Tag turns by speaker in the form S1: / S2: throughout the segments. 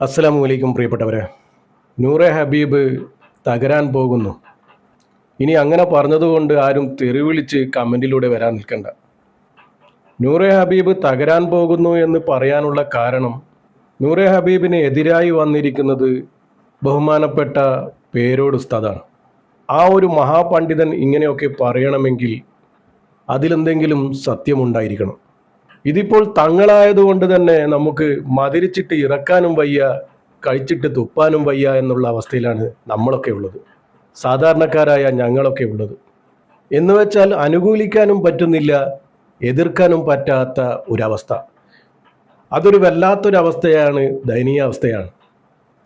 S1: അസ്സലാമു അലൈക്കും പ്രിയപ്പെട്ടവരെ. നൂറെ ഹബീബ് തകരാൻ പോകുന്നു. ഇനി അങ്ങനെ പറഞ്ഞതുകൊണ്ട് ആരും തെറിവിളിച്ച് കമന്റിലൂടെ വരാൻ നിൽക്കണ്ട. നൂറെ ഹബീബ് തകരാൻ പോകുന്നു എന്ന് പറയാനുള്ള കാരണം നൂറെ ഹബീബിന് എതിരായി വന്നിരിക്കുന്നത് ബഹുമാനപ്പെട്ട പേരോട് ഉസ്താദാണ്. ആ ഒരു മഹാപണ്ഡിതൻ ഇങ്ങനെയൊക്കെ പറയണമെങ്കിൽ അതിലെന്തെങ്കിലും സത്യമുണ്ടായിരിക്കണം. ഇതിപ്പോൾ തങ്ങളായതുകൊണ്ട് തന്നെ നമുക്ക് മതിരിച്ചിട്ട് ഇറക്കാനും വയ്യ കഴിച്ചിട്ട് തുപ്പാനും വയ്യ എന്നുള്ള അവസ്ഥയിലാണ് നമ്മളൊക്കെ ഉള്ളത്. സാധാരണക്കാരായ ഞങ്ങളൊക്കെ ഉള്ളത്. എന്ന് വെച്ചാൽ അനുകൂലിക്കാനും പറ്റുന്നില്ല എതിർക്കാനും പറ്റാത്ത ഒരവസ്ഥ. അതൊരു വല്ലാത്തൊരവസ്ഥയാണ് ദയനീയ അവസ്ഥയാണ്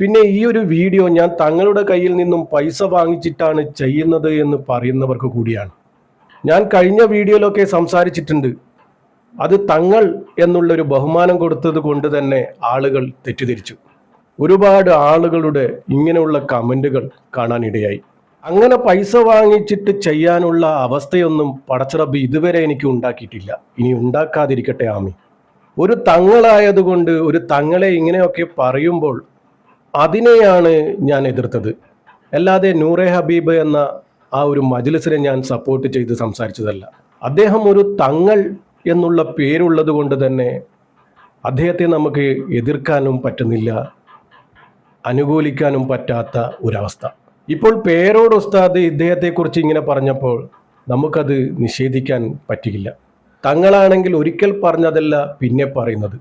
S1: പിന്നെ ഈ ഒരു വീഡിയോ ഞാൻ തങ്ങളുടെ കയ്യിൽ നിന്നും പൈസ വാങ്ങിച്ചിട്ടാണ് ചെയ്യുന്നത് എന്ന് പറയുന്നവർക്ക് കൂടിയാണ്. ഞാൻ കഴിഞ്ഞ വീഡിയോയിലൊക്കെ സംസാരിച്ചിട്ടുണ്ട്. അത് തങ്ങൾ എന്നുള്ളൊരു ബഹുമാനം കൊടുത്തത് കൊണ്ട് തന്നെ ആളുകൾ തെറ്റിദ്ധരിച്ചു. ഒരുപാട് ആളുകളുടെ ഇങ്ങനെയുള്ള കമന്റുകൾ കാണാനിടയായി അങ്ങനെ പൈസ വാങ്ങിച്ചിട്ട് ചെയ്യാനുള്ള അവസ്ഥയൊന്നും പടച്ചിറബ് ഇതുവരെ എനിക്ക് ഉണ്ടാക്കിയിട്ടില്ല. ഇനി ഉണ്ടാക്കാതിരിക്കട്ടെ ആമി ഒരു തങ്ങളായതുകൊണ്ട് ഒരു തങ്ങളെ ഇങ്ങനെയൊക്കെ പറയുമ്പോൾ അതിനെയാണ് ഞാൻ എതിർത്തത്. അല്ലാതെ നൂറെ ഹബീബ് എന്ന ആ ഒരു മജ്ലിസിനെ ഞാൻ സപ്പോർട്ട് ചെയ്ത് സംസാരിച്ചതല്ല. അദ്ദേഹം ഒരു തങ്ങൾ എന്നുള്ള പേരുള്ളത് കൊണ്ട് തന്നെ അദ്ദേഹത്തെ നമുക്ക് എതിർക്കാനും പറ്റുന്നില്ല അനുകൂലിക്കാനും പറ്റാത്ത ഒരവസ്ഥ. ഇപ്പോൾ പേരോട് ഉസ്താദ് ഇദ്ദേഹത്തെക്കുറിച്ച് ഇങ്ങനെ പറഞ്ഞപ്പോൾ നമുക്കത് നിഷേധിക്കാൻ പറ്റില്ല തങ്ങളാണെങ്കിൽ ഒരിക്കൽ പറഞ്ഞതല്ല പിന്നെ പറയുന്നത്.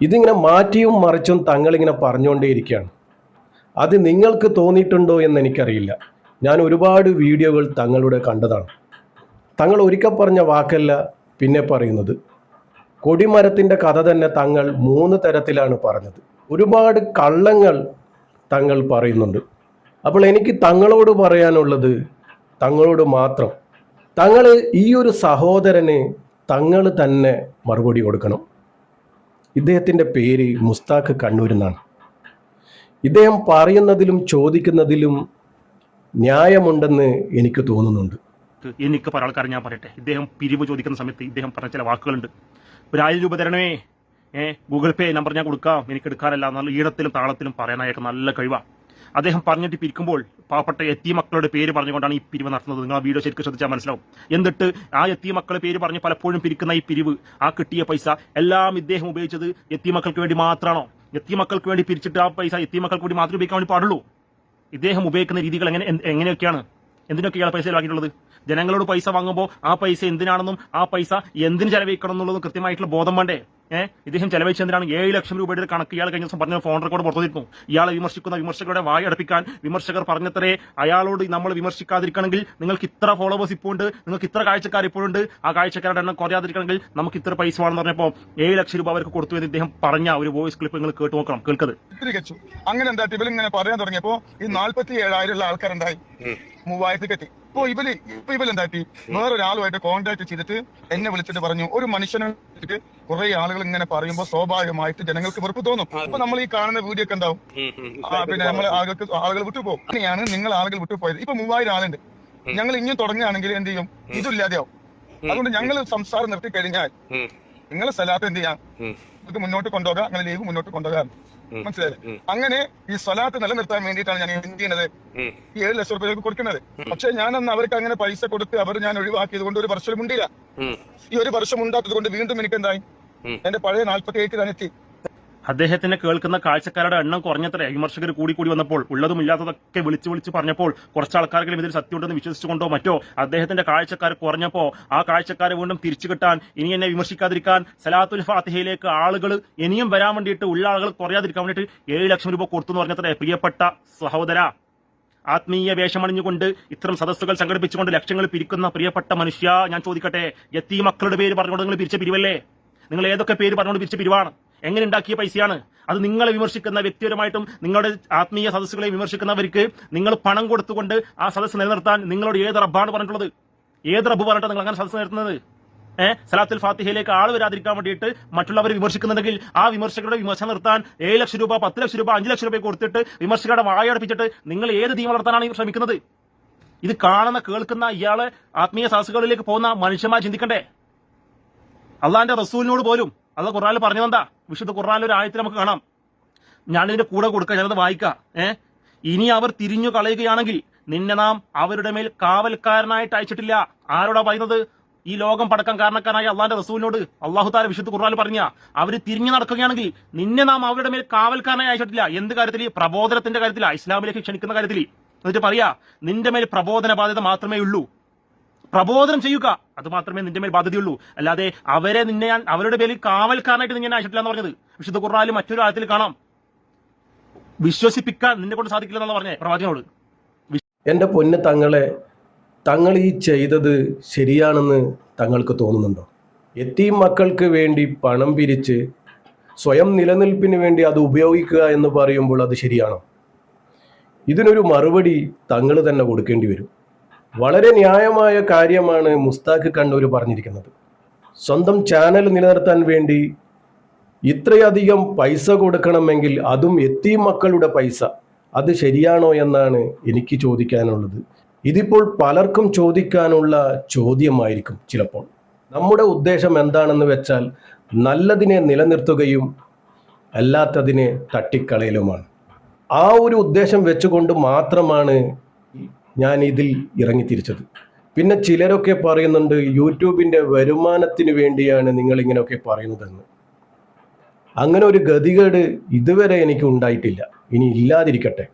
S1: ഇതിങ്ങനെ മാറ്റിയും മറിച്ചും തങ്ങളിങ്ങനെ പറഞ്ഞുകൊണ്ടേയിരിക്കുകയാണ്. അത് നിങ്ങൾക്ക് തോന്നിയിട്ടുണ്ടോ എന്ന് എനിക്കറിയില്ല. ഞാൻ ഒരുപാട് വീഡിയോകൾ തങ്ങളുടെ കണ്ടതാണ്. തങ്ങൾ ഒരിക്കൽ പറഞ്ഞ വാക്കല്ല പിന്നെ പറയുന്നത് കൊടിമരത്തിന്റെ കഥ തന്നെ തങ്ങൾ മൂന്ന് തരത്തിലാണ് പറഞ്ഞത്. ഒരുപാട് കള്ളങ്ങൾ തങ്ങൾ പറയുന്നുണ്ട്. അപ്പോൾ എനിക്ക് തങ്ങളോട് പറയാനുള്ളത് തങ്ങളോട് മാത്രം. തങ്ങൾ ഈ ഒരു സഹോദരന് തങ്ങൾ തന്നെ മറുപടി കൊടുക്കണം. ഇദ്ദേഹത്തിന്റെ പേര് മുസ്താഖ് കണ്ണൂർ എന്നാണ് ഇദ്ദേഹം പറയുന്നതിലും ചോദിക്കുന്നതിലും ന്യായമുണ്ടെന്ന് എനിക്ക് തോന്നുന്നുണ്ട്.
S2: എനിക്ക് പല ആൾക്കാർ ഞാൻ പറയട്ടെ. ഇദ്ദേഹം പിരിവ് ചോദിക്കുന്ന സമയത്ത് ഇദ്ദേഹം പറഞ്ഞ ചില വാക്കുകളുണ്ട്. ഒരു ആയിരം രൂപ തരണമേ. ഏ ഗൂഗിൾ പേ നമ്പർ ഞാൻ കൊടുക്കാം. എനിക്ക് എടുക്കാനല്ല. നല്ല ഈടത്തിലും താളത്തിലും പറയാനായൊക്കെ നല്ല കഴിവാ. അദ്ദേഹം പറഞ്ഞിട്ട് പിരിക്കുമ്പോൾ പാവപ്പെട്ട എത്തി മക്കളുടെ പേര് പറഞ്ഞുകൊണ്ടാണ് ഈ പിരിവ് നടത്തുന്നത്. നിങ്ങൾ ആ വീഡിയോ ശരിക്കും ശ്രദ്ധിച്ചാൽ മനസ്സിലാവും. എന്നിട്ട് ആ എത്തി മക്കളുടെ പേര് പറഞ്ഞ് പലപ്പോഴും പിരിക്കുന്ന ഈ പിരിവ് ആ കിട്ടിയ പൈസ എല്ലാം ഇദ്ദേഹം ഉപയോഗിച്ചത് എത്തി മക്കൾക്ക് വേണ്ടി മാത്രമാണോ? എത്തി മക്കൾക്ക് വേണ്ടി പിരിച്ചിട്ട് ആ പൈസ എത്തി മക്കൾക്ക് വേണ്ടി മാത്രമേ ഉപയോഗിക്കാൻ വേണ്ടി പാടുള്ളൂ. ഇദ്ദേഹം ഉപയോഗിക്കുന്ന രീതികൾ എങ്ങനെ എങ്ങനെയൊക്കെയാണ്? എന്തിനൊക്കെയാണ് പൈസ ചെലവാക്കിയിട്ടുള്ളത് ജനങ്ങളോട് പൈസ വാങ്ങുമ്പോൾ ആ പൈസ എന്തിനാണെന്നും ആ പൈസ എന്തിന് ചെലവഴിക്കണം എന്നുള്ളതും കൃത്യമായിട്ടുള്ള ബോധം വേണ്ടേ? ഏഹ് ഇദ്ദേഹം ചെലവഴിച്ച എന്തിനാണ്? ഏഴ് ലക്ഷം രൂപയുടെ ഒരു കണക്ക് ഇയാൾ കഴിഞ്ഞ ദിവസം പറഞ്ഞ ഫോൺ റെക്കോർഡ് പുറത്തുനിന്നു ഇയാളെ വിമർശിക്കുന്ന വിമർശകരുടെ വായ അടപ്പിക്കാൻ വിമർശകർ പറഞ്ഞത്രേ അയാളോട് നമ്മൾ വിമർശിക്കാതിരിക്കണമെങ്കിൽ നിങ്ങൾക്ക് ഇത്ര ഫോളോവേഴ്സ് ഇപ്പോൾ ഉണ്ട് നിങ്ങൾക്ക് ഇത്ര കാഴ്ചക്കാർ ഇപ്പോഴുണ്ട് ആ കാഴ്ചക്കാരുടെ എണ്ണം കുറയാതിരിക്കണമെങ്കിൽ നമുക്ക് ഇത്ര പൈസ വേണമെന്ന് പറഞ്ഞപ്പോൾ ഏഴ് ലക്ഷം രൂപ അവർക്ക് കൊടുത്തു എന്ന് ഇദ്ദേഹം പറഞ്ഞ ഒരു വോയിസ് ക്ലിപ്പ് നിങ്ങൾ കേട്ട് നോക്കണം. കേൾക്കത്.
S3: അങ്ങനെ എന്താ ഇവലിങ്ങനെ പറയാൻ തുടങ്ങിയപ്പോ ഈ നാല്പത്തി ഏഴായിരം ഉള്ള ആൾക്കാരുണ്ടായി മൂവായിരത്തി കെട്ടി. ഇപ്പൊ ഇവൽ ഇപ്പൊ ഇവലെന്താക്കി? വേറൊരാളുമായിട്ട് കോൺടാക്ട് ചെയ്തിട്ട് എന്നെ വിളിച്ചിട്ട് പറഞ്ഞു. ഒരു മനുഷ്യനെ വിളിച്ചിട്ട് കുറെ ആളുകൾ ഇങ്ങനെ പറയുമ്പോൾ സ്വാഭാവികമായിട്ട് ജനങ്ങൾക്ക് വെറുപ്പ് തോന്നും. അപ്പൊ നമ്മൾ ഈ കാണുന്ന വീഡിയോ ഒക്കെ ഉണ്ടാവും പിന്നെ നമ്മൾ ആളുകൾക്ക് ആളുകൾ വിട്ടുപോകും. അങ്ങനെയാണ് നിങ്ങൾ ആളുകൾ വിട്ടുപോയത്. ഇപ്പൊ മൂവായിരം ആളുണ്ട്. ഞങ്ങൾ ഇനിയും തുടങ്ങുകയാണെങ്കിൽ എന്ത് ചെയ്യും? ഇതില്ലാതെയാവും. അതുകൊണ്ട് ഞങ്ങൾ സംസാരം നിർത്തി കഴിഞ്ഞാൽ നിങ്ങളെ സ്ഥലത്ത് എന്ത് ചെയ്യാം? ഇത് മുന്നോട്ട് കൊണ്ടുപോകാം. അങ്ങനെ ലീവ് മുന്നോട്ട് കൊണ്ടുപോകാം. മനസ്സിലായില്ലേ? അങ്ങനെ ഈ സ്വലാത്ത് നിലനിർത്താൻ വേണ്ടിയിട്ടാണ് ഞാൻ എന്ത് ചെയ്യുന്നത് ഈ ഏഴ് ലക്ഷം റുപ്യ കൊടുക്കുന്നത്. പക്ഷെ ഞാൻ അന്ന് അവർക്ക് അങ്ങനെ പൈസ കൊടുത്ത് അവർ ഞാൻ ഒഴിവാക്കിയത് കൊണ്ട് ഒരു വർഷം മുണ്ടില്ല. ഈ ഒരു വർഷം ഉണ്ടാത്തത് കൊണ്ട് വീണ്ടും എനിക്ക് എന്തായി എന്റെ പഴയ നാല്പത്തി എയ്റ്റ് തന്നെ എത്തി.
S2: അദ്ദേഹത്തിനെ കേൾക്കുന്ന കാഴ്ചക്കാരുടെ എണ്ണം കുറഞ്ഞത്ര. വിമർശകർ കൂടി കൂടി വന്നപ്പോൾ ഉള്ളതും ഇല്ലാത്തതൊക്കെ വിളിച്ചു വിളിച്ച് പറഞ്ഞപ്പോൾ കുറച്ച് ആൾക്കാർക്കെങ്കിലും ഇതിൽ സത്യമുണ്ടെന്ന് വിശ്വസിച്ചുകൊണ്ടോ മറ്റോ അദ്ദേഹത്തിന്റെ കാഴ്ചക്കാർ കുറഞ്ഞപ്പോ ആ കാഴ്ചക്കാരെ വീണ്ടും തിരിച്ചു കിട്ടാൻ ഇനി എന്നെ വിമർശിക്കാതിരിക്കാൻ സലാത്തുൽ ഫാത്തിഹയിലേക്ക് ആളുകൾ ഇനിയും വരാൻ വേണ്ടിയിട്ട് ഉള്ള ആളുകൾ കുറയാതിരിക്കാൻ വേണ്ടിയിട്ട് ഏഴ് ലക്ഷം രൂപ കൊടുത്തു എന്ന് പറഞ്ഞത്രേ പ്രിയപ്പെട്ട സഹോദര. ആത്മീയ വേഷമണിഞ്ഞുകൊണ്ട് ഇത്തരം സദസ്സുകൾ സംഘടിപ്പിച്ചുകൊണ്ട് ലക്ഷങ്ങൾ പിരിക്കുന്ന പ്രിയപ്പെട്ട മനുഷ്യ ഞാൻ ചോദിക്കട്ടെ എത്തി മക്കളുടെ പേര് പറഞ്ഞുകൊണ്ട് നിങ്ങൾ പിരിച്ച പിരിവല്ലേ? നിങ്ങൾ ഏതൊക്കെ പേര് പറഞ്ഞുകൊണ്ട് പിരിച്ച പിരിവാണ്? എങ്ങനെ ഉണ്ടാക്കിയ പൈസയാണ്? അത് നിങ്ങളെ വിമർശിക്കുന്ന വ്യക്തിപരമായിട്ടും നിങ്ങളുടെ ആത്മീയ സദസ്സുകളെ വിമർശിക്കുന്നവർക്ക് നിങ്ങൾ പണം കൊടുത്തുകൊണ്ട് ആ സദസ്സ് നിലനിർത്താൻ നിങ്ങളോട് ഏത് റബ്ബാണ് പറഞ്ഞിട്ടുള്ളത്? ഏത് റബ്ബ് പറഞ്ഞിട്ട് നിങ്ങൾ അങ്ങനെ സദസ്സ് നിർത്തുന്നത് ഏഹ് സലാത്തുൽ ഫാത്തിഹയിലേക്ക് ആൾ വരാതിരിക്കാൻ വേണ്ടിയിട്ട് മറ്റുള്ളവർ വിമർശിക്കുന്നുണ്ടെങ്കിൽ ആ വിമർശകരുടെ വിമർശനം നിർത്താൻ ഏഴ് ലക്ഷം രൂപ പത്ത് ലക്ഷം രൂപ അഞ്ച് ലക്ഷം രൂപ കൊടുത്തിട്ട് വിമർശകരുടെ വായടപ്പിച്ചിട്ട് നിങ്ങൾ ഏത് തീം വളർത്താനാണ് ശ്രമിക്കുന്നത്? ഇത് കാണുന്ന കേൾക്കുന്ന ഇയാളെ ആത്മീയ സദസ്സുകളിലേക്ക് പോകുന്ന മനുഷ്യന്മാർ ചിന്തിക്കണ്ടേ? അള്ളാന്റെ റസൂലിനോട് പോലും ഖുറാൻ പറഞ്ഞു എന്താ വിശുദ്ധ ഖുർആാനിൽ ഒരു ആയത്തിൽ നമുക്ക് കാണാം. ഞാനിതിന്റെ കൂടെ കൊടുക്കുക ഞാനത് വായിക്കാം. ഏ? ഇനി അവർ തിരിഞ്ഞു കളയുകയാണെങ്കിൽ നിന്നെ നാം അവരുടെ മേൽ കാവൽക്കാരനായിട്ട് അയച്ചിട്ടില്ല. ആരോടാ പറയുന്നത്? ഈ ലോകം പടക്കം കാരണക്കാരനായ അള്ളാന്റെ റസൂലിനോട് അള്ളാഹു താര വിശുദ്ധ ഖുർആൻ പറഞ്ഞ അവർ തിരിഞ്ഞു നടക്കുകയാണെങ്കിൽ നിന്നെ നാം അവരുടെ മേൽ കാവൽക്കാരനായി അയച്ചിട്ടില്ല. എന്ത് കാര്യത്തിൽ? പ്രബോധനത്തിന്റെ കാര്യത്തിലാ ഇസ്ലാമിലേക്ക് ക്ഷണിക്കുന്ന കാര്യത്തിൽ. എന്നിട്ട് പറയാ നിന്റെ മേൽ പ്രബോധന ബാധ്യത മാത്രമേ ഉള്ളൂ. പ്രബോധനം ചെയ്യുക. അത് മാത്രമേ നിന്റെ മേൽ ബാധ്യതയുള്ളൂ. അല്ലാതെ അവരെ നിന്നെ ഞാൻ അവരുടെ പേരിൽ കാവൽക്കാരനായിട്ട് നിന്നെ അയച്ചിട്ടില്ല എന്ന് പറഞ്ഞത്. വിശുദ്ധ ഖുർആാനിൽ മറ്റൊരു ആഴത്തിൽ കാണാം. വിശ്വസിപ്പിക്കാൻ നിന്നെ കൊണ്ട് സാധിക്കില്ല എന്നാണ് പറഞ്ഞത്. പ്രവാചകനോട്.
S1: എന്റെ പൊന്ന് തങ്ങളെ തങ്ങൾ ഈ ചെയ്തത് ശരിയാണെന്ന് തങ്ങൾക്ക് തോന്നുന്നുണ്ടോ? എത്തീം മക്കൾക്ക് വേണ്ടി പണം പിരിച്ച് സ്വയം നിലനിൽപ്പിന് വേണ്ടി അത് ഉപയോഗിക്കുക എന്ന് പറയുമ്പോൾ അത് ശരിയാണോ? ഇതിനൊരു മറുപടി തങ്ങൾ തന്നെ കൊടുക്കേണ്ടി വരും. വളരെ ന്യായമായ കാര്യമാണ് മുസ്താഖ് കണ്ണൂർ പറഞ്ഞിരിക്കുന്നത്. സ്വന്തം ചാനൽ നിലനിർത്താൻ വേണ്ടി ഇത്രയധികം പൈസ കൊടുക്കണമെങ്കിൽ അതും എത്തി മക്കളുടെ പൈസ. അത് ശരിയാണോ എന്നാണ് എനിക്ക് ചോദിക്കാനുള്ളത്. ഇതിപ്പോൾ പലർക്കും ചോദിക്കാനുള്ള ചോദ്യമായിരിക്കും ചിലപ്പോൾ. നമ്മുടെ ഉദ്ദേശം എന്താണെന്ന് വെച്ചാൽ നല്ലതിനെ നിലനിർത്തുകയും അല്ലാത്തതിനെ തട്ടിക്കളയലുമാണ്. ആ ഒരു ഉദ്ദേശം വെച്ചുകൊണ്ട് മാത്രമാണ് ഞാൻ ഇതിൽ ഇറങ്ങിത്തിരിച്ചത്. പിന്നെ ചിലരൊക്കെ പറയുന്നുണ്ട് യൂട്യൂബിന്റെ വരുമാനത്തിന് വേണ്ടിയാണ് നിങ്ങൾ ഇങ്ങനെയൊക്കെ പറയുന്നതെന്ന്. അങ്ങനെ ഒരു ഗതികേട് ഇതുവരെ എനിക്ക് ഉണ്ടായിട്ടില്ല. ഇനി ഇല്ലാതിരിക്കട്ടെ.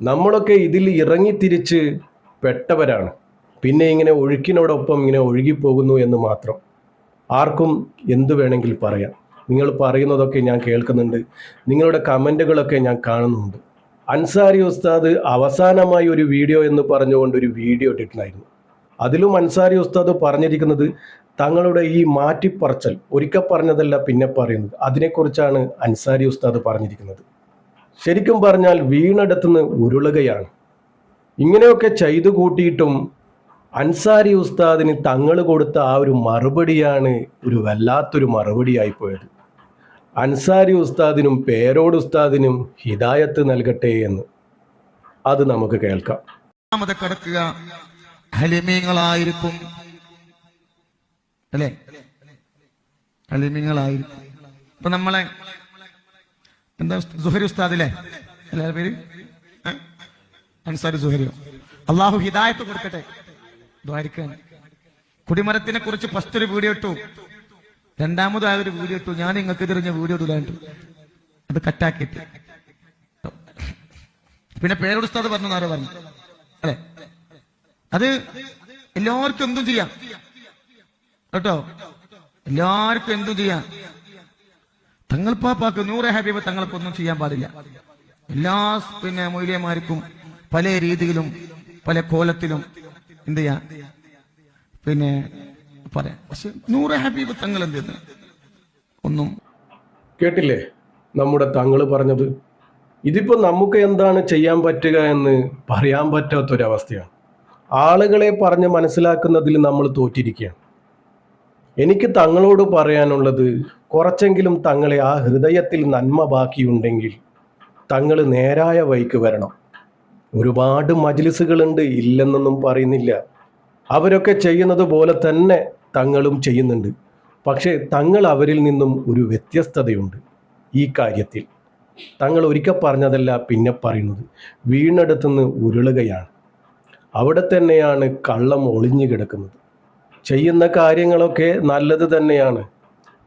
S1: നമ്മളൊക്കെ ഇതിൽ ഇറങ്ങിത്തിരിച്ച് പെട്ടവരാണ്. പിന്നെ ഇങ്ങനെ ഒഴുക്കിനോടൊപ്പം ഇങ്ങനെ ഒഴുകിപ്പോകുന്നു എന്ന് മാത്രം. ആർക്കും എന്തു വേണമെങ്കിൽ പറയാം. നിങ്ങൾ പറയുന്നതൊക്കെ ഞാൻ കേൾക്കുന്നുണ്ട്. നിങ്ങളുടെ കമന്റുകളൊക്കെ ഞാൻ കാണുന്നുണ്ട്. അൻസാരി ഉസ്താദ് അവസാനമായി ഒരു വീഡിയോ എന്ന് പറഞ്ഞുകൊണ്ട് ഒരു വീഡിയോ ഇട്ടിട്ടുണ്ടായിരുന്നു. അതിലും അൻസാരി ഉസ്താദ് പറഞ്ഞിരിക്കുന്നത് തങ്ങളുടെ ഈ മാറ്റിപ്പറച്ചൽ ഒരിക്കൽ പറഞ്ഞതല്ല പിന്നെ പറയുന്നത്. അതിനെക്കുറിച്ചാണ് അൻസാരി ഉസ്താദ് പറഞ്ഞിരിക്കുന്നത്. ശരിക്കും പറഞ്ഞാൽ വീണടത്തുനിന്ന് ഉരുളുകയാണ്. ഇങ്ങനെയൊക്കെ ചെയ്തു കൂട്ടിയിട്ടും അൻസാരി ഉസ്താദിന് തങ്ങൾ കൊടുത്ത ആ ഒരു മറുപടിയാണ് ഒരു വല്ലാത്തൊരു മറുപടിയായി പോയത്. അൻസാരി ഉസ്താദിനും പേരോട് ഉസ്താദിനും ഹിദായത്ത് നൽകട്ടെ എന്ന് അത് നമുക്ക് കേൾക്കാം.
S4: നമ്മളെ എന്താ സുഹരി അല്ലേ പേര്? അൻസാരി അള്ളാഹു ഹിദായത്ത് കൊടുക്കട്ടെ. കുടിമരത്തിനെ കുറിച്ച് ഫസ്റ്റ് ഒരു വീഡിയോ ഇട്ടു. രണ്ടാമതായ ഒരു വീഡിയോ ഇട്ടു. ഞാൻ നിങ്ങൾക്ക് തിരിഞ്ഞ വീഡിയോ ഇടൂലാണ്ട് അത് കട്ടാക്കിട്ട് പിന്നെ പേരോട് ഉസ്താദ് പറഞ്ഞു ആരോ പറഞ്ഞു. അല്ലെ? അത് എല്ലാവർക്കും എന്തും ചെയ്യാം. കേട്ടോ? എല്ലാവർക്കും എന്തും ചെയ്യാം. തങ്ങൾ പാപ്പാക്ക് നൂറെ തങ്ങൾക്ക് ഒന്നും ചെയ്യാൻ പാടില്ല. എല്ലാ പിന്നെ മൊയ്ലിയന്മാർക്കും പല രീതിയിലും പല കോലത്തിലും എന്ത് ചെയ്യാം? പിന്നെ പറയാം. പക്ഷെ നൂറ് ഹബീബ് തങ്ങൾ എന്തെന്ന് ഒന്നും
S1: കേട്ടില്ലേ? നമ്മുടെ തങ്ങൾ പറഞ്ഞത്. ഇതിപ്പോൾ നമുക്ക് എന്താണ് ചെയ്യാൻ പറ്റുക എന്ന് പറയാൻ പറ്റാത്തൊരവസ്ഥയാണ്. ആളുകളെ പറഞ്ഞ് മനസ്സിലാക്കുന്നതിൽ നമ്മൾ തോറ്റിരിക്കുകയാണ്. എനിക്ക് തങ്ങളോട് പറയാനുള്ളത് കുറച്ചെങ്കിലും തങ്ങളെ ആ ഹൃദയത്തിൽ നന്മ ബാക്കിയുണ്ടെങ്കിൽ തങ്ങൾ നേരായ വഴിക്ക് വരണം. ഒരുപാട് മജ്ലിസുകളുണ്ട് ഇല്ലെന്നൊന്നും പറയുന്നില്ല. അവരൊക്കെ ചെയ്യുന്നത് പോലെ തന്നെ തങ്ങളും ചെയ്യുന്നുണ്ട്. പക്ഷേ തങ്ങൾ അവരിൽ നിന്നും ഒരു വ്യത്യസ്തതയുണ്ട് ഈ കാര്യത്തിൽ. തങ്ങൾ ഒരിക്കൽ പറഞ്ഞതല്ല പിന്നെ പറയുന്നത്. വീണെടുത്തുനിന്ന് ഉരുളുകയാണ്. അവിടെ തന്നെയാണ് കള്ളം ഒളിഞ്ഞു കിടക്കുന്നത്. ചെയ്യുന്ന കാര്യങ്ങളൊക്കെ നല്ലത് തന്നെയാണ്.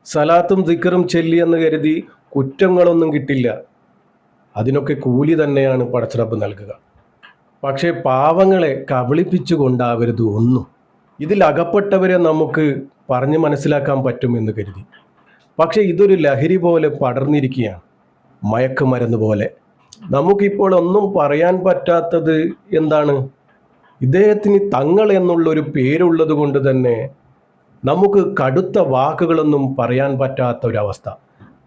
S1: സലാത്തും ദിക്കറും ചെല്ലിയെന്ന് കരുതി കുറ്റങ്ങളൊന്നും കിട്ടില്ല. അതിനൊക്കെ കൂലി തന്നെയാണ് പടച്ചിറപ്പ് നൽകുക. പക്ഷേ പാവങ്ങളെ കബളിപ്പിച്ചുകൊണ്ടാവരുത് ഒന്നും. ഇതിൽ അകപ്പെട്ടവരെ നമുക്ക് പറഞ്ഞ് മനസ്സിലാക്കാൻ പറ്റുമെന്ന് കരുതി. പക്ഷേ ഇതൊരു ലഹരി പോലെ പടർന്നിരിക്കുകയാണ്. മയക്കുമരുന്ന് പോലെ നമുക്കിപ്പോൾ ഒന്നും പറയാൻ പറ്റാത്തത് എന്താണ്? ഇദ്ദേഹത്തിന് തങ്ങൾ എന്നുള്ളൊരു പേരുള്ളത് കൊണ്ട് തന്നെ നമുക്ക് കടുത്ത വാക്കുകളൊന്നും പറയാൻ പറ്റാത്ത ഒരവസ്ഥ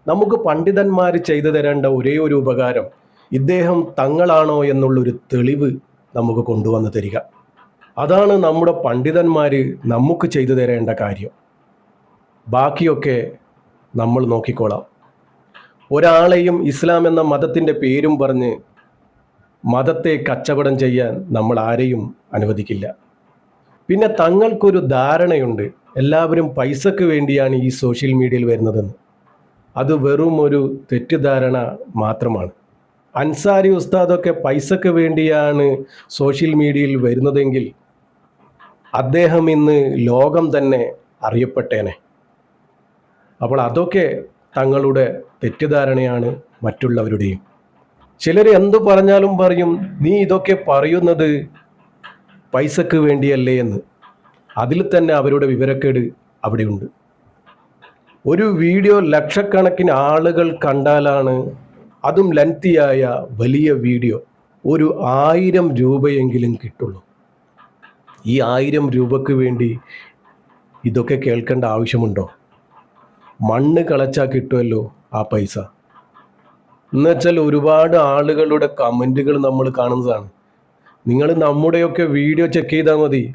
S1: നമുക്ക് പണ്ഡിതന്മാർ ചെയ്തു തരേണ്ട ഒരേ ഒരു ഉപകാരം ഇദ്ദേഹം തങ്ങളാണോ എന്നുള്ളൊരു തെളിവ് നമുക്ക് കൊണ്ടുവന്ന് തരിക. അതാണ് നമ്മുടെ പണ്ഡിതന്മാർ നമുക്ക് ചെയ്തു തരേണ്ട കാര്യം. ബാക്കിയൊക്കെ നമ്മൾ നോക്കിക്കോളാം. ഒരാളെയും ഇസ്ലാം എന്ന മതത്തിന്റെ പേരും പറഞ്ഞ് മതത്തെ കച്ചവടം ചെയ്യാൻ നമ്മൾ ആരെയും അനുവദിക്കില്ല. പിന്നെ തങ്ങൾക്കൊരു ധാരണയുണ്ട്. എല്ലാവരും പൈസക്ക് വേണ്ടിയാണ് ഈ സോഷ്യൽ മീഡിയയിൽ വരുന്നതെന്ന്. അത് വെറും ഒരു തെറ്റിദ്ധാരണ മാത്രമാണ്. അൻസാരി ഉസ്താദൊക്കെ പൈസക്ക് വേണ്ടിയാണ് സോഷ്യൽ മീഡിയയിൽ വരുന്നതെങ്കിൽ അദ്ദേഹം ഇന്ന് ലോകം തന്നെ അറിയപ്പെട്ടേനെ. അപ്പോൾ അതൊക്കെ തങ്ങളുടെ തെറ്റിദ്ധാരണയാണ് മറ്റുള്ളവരുടെയും. ചിലർ എന്തു പറഞ്ഞാലും പറയും നീ ഇതൊക്കെ പറയുന്നത് പൈസക്ക് വേണ്ടിയല്ലേ എന്ന്. അതിൽ തന്നെ അവരുടെ വിവരക്കേട് അവിടെയുണ്ട്. ഒരു വീഡിയോ ലക്ഷക്കണക്കിന് ആളുകൾ കണ്ടാലാണ് അതും ലെങ്തിയായ വലിയ വീഡിയോ. ഒരു ആയിരം രൂപയെങ്കിലും കിട്ടുള്ളൂ. ഈ ആയിരം രൂപയ്ക്ക് വേണ്ടി ഇതൊക്കെ കേൾക്കേണ്ട ആവശ്യമുണ്ടോ? മണ്ണ് കളച്ചാൽ കിട്ടുമല്ലോ ആ പൈസ. എന്നുവെച്ചാൽ ഒരുപാട് ആളുകളുടെ കമന്റുകൾ നമ്മൾ കാണുന്നതാണ്. നിങ്ങൾ നമ്മുടെയൊക്കെ വീഡിയോ ചെക്ക് ചെയ്താൽ മതി.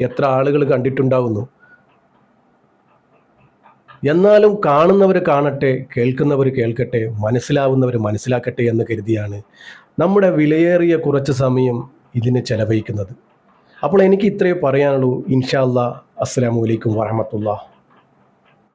S1: എത്ര ആളുകൾ കണ്ടിട്ടുണ്ടാവുന്നു. എന്നാലും കാണുന്നവർ കാണട്ടെ കേൾക്കുന്നവർ കേൾക്കട്ടെ മനസ്സിലാവുന്നവർ മനസ്സിലാക്കട്ടെ എന്ന് കരുതിയാണ് നമ്മുടെ വിലയേറിയ കുറച്ച് സമയം ഇതിന് ചെലവഴിക്കുന്നത്. അപ്പോൾ എനിക്ക് ഇത്രയേ പറയാനുള്ളൂ. ഇൻഷാ അസ്സാം അസ്സലാമു അലൈക്കും വറഹമത്തുള്ള